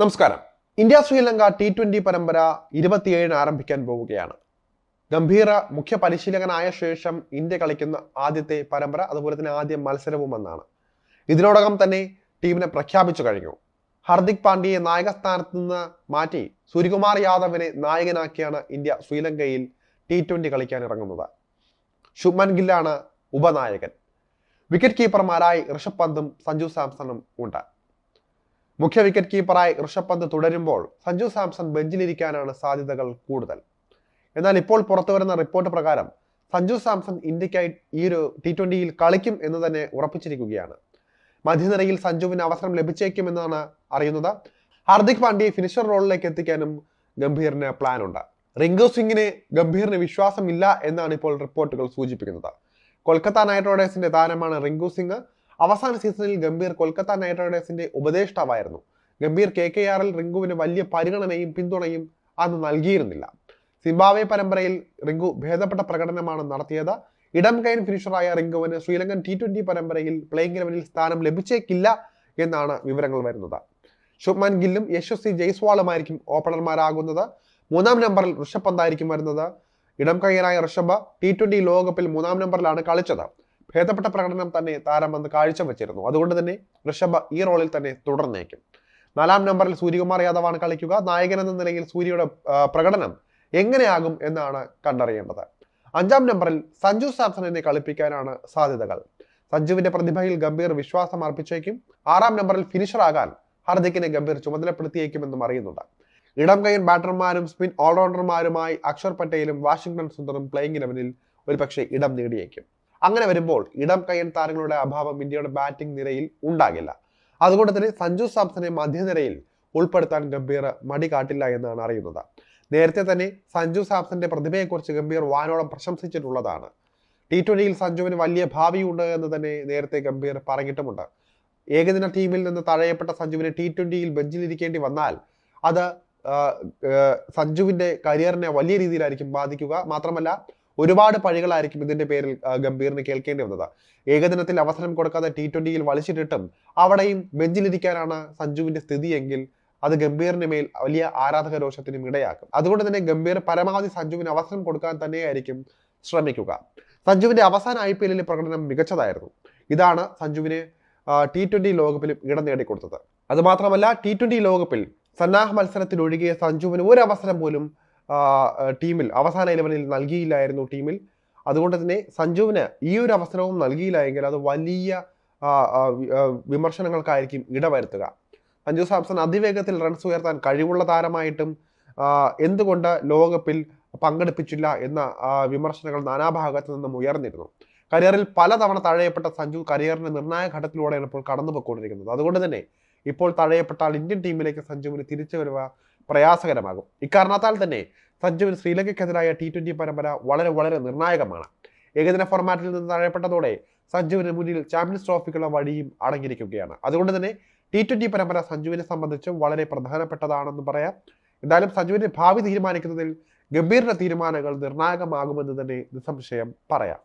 നമസ്കാരം. India Sri Lanka T twenty പരമ്പര ഇരുപത്തിയേഴിന് ആരംഭിക്കാൻ പോവുകയാണ്. ഗംഭീര മുഖ്യ പരിശീലകനായ ശേഷം ഇന്ത്യ കളിക്കുന്ന ആദ്യത്തെ പരമ്പര അതുപോലെ തന്നെ ആദ്യ മത്സരവും എന്നാണ്. ഇതിനോടകം തന്നെ ടീമിനെ പ്രഖ്യാപിച്ചു കഴിഞ്ഞു. ഹർദിക് പാണ്ഡ്യയെ നായക സ്ഥാനത്ത് നിന്ന് മാറ്റി സൂര്യകുമാർ യാദവിനെ നായകനാക്കിയാണ് ഇന്ത്യ ശ്രീലങ്കയിൽ ടി ട്വന്റി കളിക്കാൻ ഇറങ്ങുന്നത്. ശുഭ്മൻ ഗില്ലാണ് ഉപനായകൻ. വിക്കറ്റ് കീപ്പർമാരായി ഋഷഭ് പന്തും സഞ്ജു സാംസണും ഉണ്ട്. മുഖ്യ വിക്കറ്റ് കീപ്പറായി ഋഷഭ് പന്ത് തുടരുമ്പോൾ സഞ്ജു സാംസൺ ബെഞ്ചിലിരിക്കാനാണ് സാധ്യതകൾ കൂടുതൽ. എന്നാൽ ഇപ്പോൾ പുറത്തു വരുന്ന റിപ്പോർട്ട് പ്രകാരം സഞ്ജു സാംസൺ ഇന്ത്യക്കായി ഈ ഒരു ടി ട്വന്റിയിൽ കളിക്കും എന്ന് തന്നെ ഉറപ്പിച്ചിരിക്കുകയാണ്. മധ്യനിരയിൽ സഞ്ജുവിന് അവസരം ലഭിച്ചേക്കുമെന്നാണ് അറിയുന്നത്. ഹാർദിക് പാണ്ഡ്യയെ ഫിനിഷർ റോളിലേക്ക് എത്തിക്കാനും ഗംഭീറിന് പ്ലാൻ ഉണ്ട് റിങ്കു സിംഗിന് ഗംഭീറിന് വിശ്വാസമില്ല എന്നാണ് ഇപ്പോൾ റിപ്പോർട്ടുകൾ സൂചിപ്പിക്കുന്നത്. കൊൽക്കത്ത നൈറ്റ് റൈഡേഴ്സിന്റെ താരമാണ് റിങ്കു സിംഗ്. അവസാന സീസണിൽ ഗംഭീർ കൊൽക്കത്ത നൈറ്റ് റൈഡേഴ്സിന്റെ ഉപദേഷ്ടാവായിരുന്നു. ഗംഭീർ കെ കെ ആറിൽ റിങ്കുവിന് വലിയ പരിഗണനയും പിന്തുണയും അന്ന് നൽകിയിരുന്നില്ല. സിംബാവെ പരമ്പരയിൽ റിങ്കു ഭേദപ്പെട്ട പ്രകടനമാണ് നടത്തിയത്. ഇടം കൈൻ ഫിനിഷറായ റിങ്കുവിന് ശ്രീലങ്കൻ ടി ട്വന്റി പരമ്പരയിൽ പ്ലേയിങ് ഇലവനിൽ സ്ഥാനം ലഭിച്ചേക്കില്ല എന്നാണ് വിവരങ്ങൾ വരുന്നത്. ശുഭ്മാൻ ഗില്ലും യശസ്വി ജയ്സ്വാളുമായിരിക്കും ഓപ്പണർമാരാകുന്നത്. മൂന്നാം നമ്പറിൽ ഋഷഭ് പന്തായിരിക്കും വരുന്നത്. ഇടം കൈയനായ ഋഷഭ് ടി ട്വന്റി ലോകകപ്പിൽ മൂന്നാം നമ്പറിലാണ് കളിച്ചത്. ഭേദപ്പെട്ട പ്രകടനം തന്നെ താരം അന്ന് കാഴ്ചവെച്ചിരുന്നു അതുകൊണ്ട് തന്നെ ഋഷഭ് ഈ റോളിൽ തന്നെ തുടർന്നേക്കും. നാലാം നമ്പറിൽ സൂര്യകുമാർ യാദവാണ് കളിക്കുക. നായകൻ എന്ന നിലയിൽ സൂര്യയുടെ പ്രകടനം എങ്ങനെയാകും എന്നാണ് കണ്ടറിയേണ്ടത്. അഞ്ചാം നമ്പറിൽ സഞ്ജു സാംസണിനെ കളിപ്പിക്കാനാണ് സാധ്യതകൾ. സഞ്ജുവിന്റെ പ്രതിഭയിൽ ഗംഭീർ വിശ്വാസം അർപ്പിച്ചേക്കും. ആറാം നമ്പറിൽ ഫിനിഷർ ഫിനിഷറാകാൻ ഹർദിക്കിനെ ഗംഭീർ ചുമതലപ്പെടുത്തിയേക്കുമെന്നും അറിയുന്നുണ്ട്. ഇടം കൈയൻ ബാറ്റർമാരും സ്പിൻ ഓൾറൗണ്ടർമാരുമായി അക്ഷർ പട്ടേലും വാഷിംഗ്ടൺ സുന്ദറും പ്ലേയിങ് ഇലവനിൽ ഒരുപക്ഷെ ഇടം നേടിയേക്കും. അങ്ങനെ വരുമ്പോൾ ഇടം കയ്യൻ താരങ്ങളുടെ അഭാവം ഇന്ത്യയുടെ ബാറ്റിംഗ് നിരയിൽ ഉണ്ടാകില്ല. അതുകൊണ്ട് തന്നെ സഞ്ജു സാംസനെ മധ്യനിരയിൽ ഉൾപ്പെടുത്താൻ ഗംഭീർ മടി കാട്ടില്ല എന്നാണ് അറിയുന്നത്. നേരത്തെ തന്നെ സഞ്ജു സാംസന്റെ പ്രതിഭയെക്കുറിച്ച് ഗംഭീർ വാനോളം പ്രശംസിച്ചിട്ടുള്ളതാണ്. ടി ട്വന്റിയിൽ സഞ്ജുവിന് വലിയ ഭാവിയുണ്ട് എന്ന് തന്നെ നേരത്തെ ഗംഭീർ പറഞ്ഞിട്ടുമുണ്ട്. ഏകദിന ടീമിൽ നിന്ന് തഴയപ്പെട്ട സഞ്ജുവിന് ടി ട്വന്റിയിൽ ബെഞ്ചിലിരിക്കേണ്ടി വന്നാൽ അത് സഞ്ജുവിന്റെ കരിയറിനെ വലിയ രീതിയിലായിരിക്കും ബാധിക്കുക. മാത്രമല്ല ഒരുപാട് പഴികളായിരിക്കും ഇതിന്റെ പേരിൽ ഗംഭീറിന് കേൾക്കേണ്ടി വന്നത്. ഏകദിനത്തിൽ അവസരം കൊടുക്കാതെ ടി ട്വന്റിയിൽ വലിച്ചിട്ടിട്ടും അവിടെയും ബെഞ്ചിലിരിക്കാനാണ് സഞ്ജുവിന്റെ സ്ഥിതിയെങ്കിൽ അത് ഗംഭീറിന് മേൽ വലിയ ആരാധക രോഷത്തിനും ഇടയാക്കും. അതുകൊണ്ട് തന്നെ ഗംഭീർ പരമാവധി സഞ്ജുവിന് അവസരം കൊടുക്കാൻ തന്നെയായിരിക്കും ശ്രമിക്കുക. സഞ്ജുവിന്റെ അവസാന ഐ പി എല്ലിലെ പ്രകടനം മികച്ചതായിരുന്നു. ഇതാണ് സഞ്ജുവിന് ടി ട്വന്റി ലോകകപ്പിലും ഇടം നേടിക്കൊടുത്തത്. അതുമാത്രമല്ല ടി ട്വന്റി ലോകകപ്പിൽ സന്നാഹ മത്സരത്തിൽ ഒഴികെ സഞ്ജുവിന് ഒരു അവസരം പോലും ടീമിൽ അവസാന ഇലവനിൽ നൽകിയില്ലായിരുന്നു ടീമിൽ. അതുകൊണ്ട് തന്നെ സഞ്ജുവിന് ഈ ഒരു അവസരവും നൽകിയില്ല അത് വലിയ വിമർശനങ്ങൾക്കായിരിക്കും ഇടവരുത്തുക. സഞ്ജു സാംസൺ അതിവേഗത്തിൽ റൺസ് ഉയർത്താൻ കഴിവുള്ള താരമായിട്ടും എന്തുകൊണ്ട് ലോകകപ്പിൽ പങ്കെടുപ്പിച്ചില്ല എന്ന വിമർശനങ്ങൾ നാനാഭാഗത്തു നിന്നും ഉയർന്നിരുന്നു. കരിയറിൽ പലതവണ തഴയപ്പെട്ട സഞ്ജു കരിയറിന്റെ നിർണായക ഘട്ടത്തിലൂടെയാണ് ഇപ്പോൾ കടന്നു പോയിക്കൊണ്ടിരിക്കുന്നത് അതുകൊണ്ട് തന്നെ ഇപ്പോൾ തഴയപ്പെട്ടാൽ ഇന്ത്യൻ ടീമിലേക്ക് സഞ്ജുവിന് തിരിച്ചു വരുക പ്രയാസകരമാകും. ഇക്കാരണത്താൽ തന്നെ സഞ്ജുവിന് ശ്രീലങ്കയ്ക്കെതിരായ ടി ട്വന്റി പരമ്പര വളരെ വളരെ നിർണായകമാണ്. ഏകദിന ഫോർമാറ്റിൽ നിന്ന് തഴയപ്പെട്ടതോടെ സഞ്ജുവിന് മുന്നിൽ ചാമ്പ്യൻസ് ട്രോഫിക്കുള്ള വഴിയും അടങ്ങിയിരിക്കുകയാണ്. അതുകൊണ്ട് തന്നെ ടി ട്വന്റി പരമ്പര സഞ്ജുവിനെ സംബന്ധിച്ച് വളരെ പ്രധാനപ്പെട്ടതാണെന്ന് പറയാം. എന്തായാലും സഞ്ജുവിന്റെ ഭാവി തീരുമാനിക്കുന്നതിൽ ഗംഭീരന്റെ തീരുമാനങ്ങൾ നിർണായകമാകുമെന്ന് തന്നെ നിസ്സംശയം പറയാം.